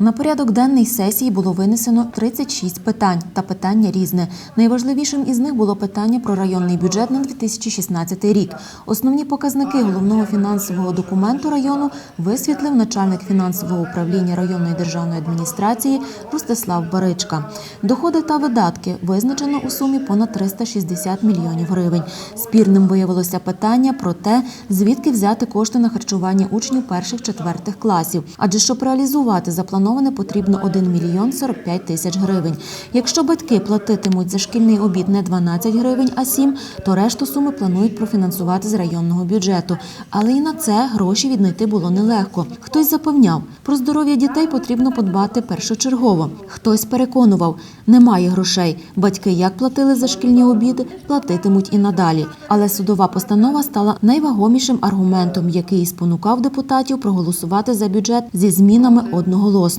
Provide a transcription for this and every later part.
На порядок денний сесії було винесено 36 питань та питання різне. Найважливішим із них було питання про районний бюджет на 2016 рік. Основні показники головного фінансового документу району висвітлив начальник фінансового управління районної державної адміністрації Ростислав Баричка. Доходи та видатки визначено у сумі понад 360 мільйонів гривень. Спірним виявилося питання про те, звідки взяти кошти на харчування учнів перших-четвертих класів. Адже щоб реалізувати заплановане, потрібно 1 мільйон 45 тисяч гривень. Якщо батьки платитимуть за шкільний обід не 12 гривень, а 7, то решту суми планують профінансувати з районного бюджету. Але і на це гроші віднайти було нелегко. Хтось запевняв, про здоров'я дітей потрібно подбати першочергово. Хтось переконував, немає грошей. Батьки як платили за шкільні обіди, платитимуть і надалі. Але судова постанова стала найвагомішим аргументом, який спонукав депутатів проголосувати за бюджет зі змінами одноголосно.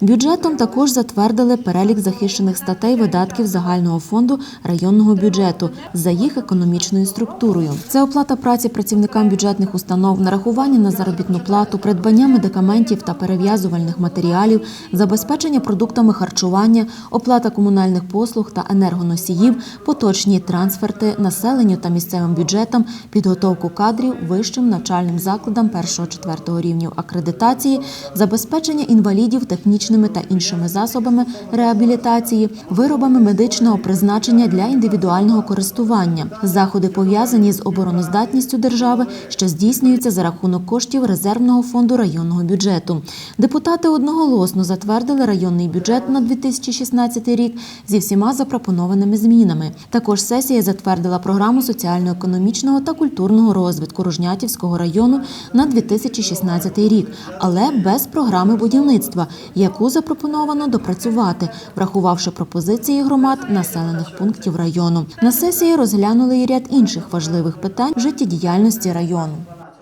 Бюджетом також затвердили перелік захищених статей видатків загального фонду районного бюджету за їх економічною структурою. Це оплата праці працівникам бюджетних установ, нарахування на заробітну плату, придбання медикаментів та перев'язувальних матеріалів, забезпечення продуктами харчування, оплата комунальних послуг та енергоносіїв, поточні трансферти населенню та місцевим бюджетам, підготовку кадрів вищим навчальним закладам 1-4 рівнів акредитації, забезпечення інвалідів технічними та іншими засобами реабілітації, виробами медичного призначення для індивідуального користування, заходи пов'язані з обороноздатністю держави, що здійснюються за рахунок коштів резервного фонду районного бюджету. Депутати одноголосно затвердили районний бюджет на 2016 рік зі всіма запропонованими змінами. Також сесія затвердила програму соціально-економічного та культурного розвитку Рожнятівського району на 2016 рік, але без програми будівництва, яку запропоновано допрацювати, врахувавши пропозиції громад населених пунктів району. На сесії розглянули і ряд інших важливих питань життєдіяльності району.